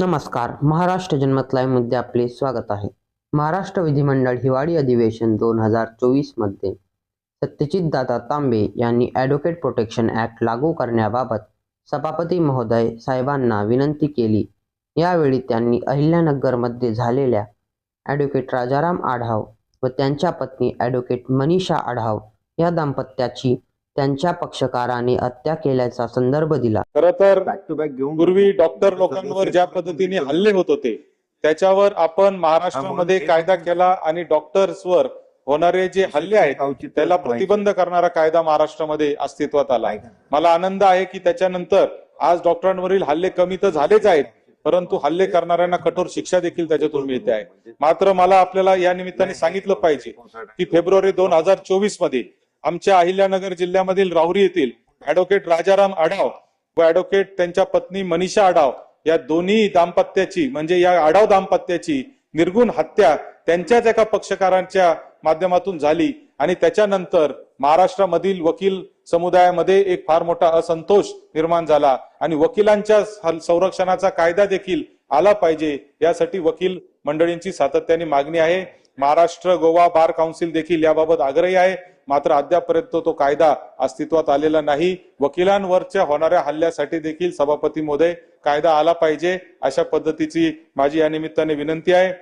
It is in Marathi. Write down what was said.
नमस्कार. महाराष्ट्र जन्मत लाईव्हमध्ये आपले स्वागत आहे. महाराष्ट्र विधिमंडळ हिवाळी अधिवेशन दोन हजार चोवीसमध्ये सत्यजित दादा तांबे यांनी ॲडव्होकेट प्रोटेक्शन ॲक्ट लागू करण्याबाबत सभापती महोदय साहेबांना विनंती केली. यावेळी त्यांनी अहिल्यानगरमध्ये झालेल्या ॲडव्होकेट राजाराम आढाव व त्यांच्या पत्नी ॲडव्होकेट मनीषा आढाव या दाम्पत्याची त्यांच्या पक्षकाराने हत्या केल्याचा संदर्भ दिला. खर तर बॅक टू बॅक घेऊन पूर्वी डॉक्टर लोकांवर ज्या पद्धतीने हल्ले होत होते त्याच्यावर आपण महाराष्ट्रामध्ये कायदा केला आणि डॉक्टर्सवर होणारे जे हल्ले आहेत त्याला प्रतिबंध करणारा कायदा महाराष्ट्रामध्ये अस्तित्वात आला. मला आनंद आहे की त्याच्यानंतर आज डॉक्टरांवरील हल्ले कमी तर झालेच आहेत परंतु हल्ले करणाऱ्यांना कठोर शिक्षा देखील त्याच्यातून मिळते आहे. मात्र मला आपल्याला या निमित्ताने सांगितलं पाहिजे की फेब्रुवारी दोन हजार चोवीसमध्ये आमच्या अहिल्यानगर जिल्ह्यामधील राहुरी येथील ऍडव्होकेट राजाराम आढाव व ऍडव्होकेट त्यांच्या पत्नी मनीषा आढाव या दोन्ही दाम्पत्याची म्हणजे या आढाव दाम्पत्याची निर्गुण हत्या त्यांच्याच एका पक्षकारांच्या माध्यमातून झाली आणि त्याच्यानंतर महाराष्ट्रामधील वकील समुदायामध्ये एक फार मोठा असंतोष निर्माण झाला आणि वकिलांच्या संरक्षणाचा कायदा देखील आला पाहिजे यासाठी वकील मंडळींची सातत्याने मागणी आहे. महाराष्ट्र गोवा बार काउन्सिल देखील याबाबत आग्रही आहे. मात्र अद्यापर्यंत तो कायदा अस्तित्वात आलेला नाही. वकिलांवरच्या होणाऱ्या हल्ल्यासाठी देखील सभापती महोदय कायदा आला पाहिजे अशा पद्धतीची माझी या निमित्ताने विनंती आहे.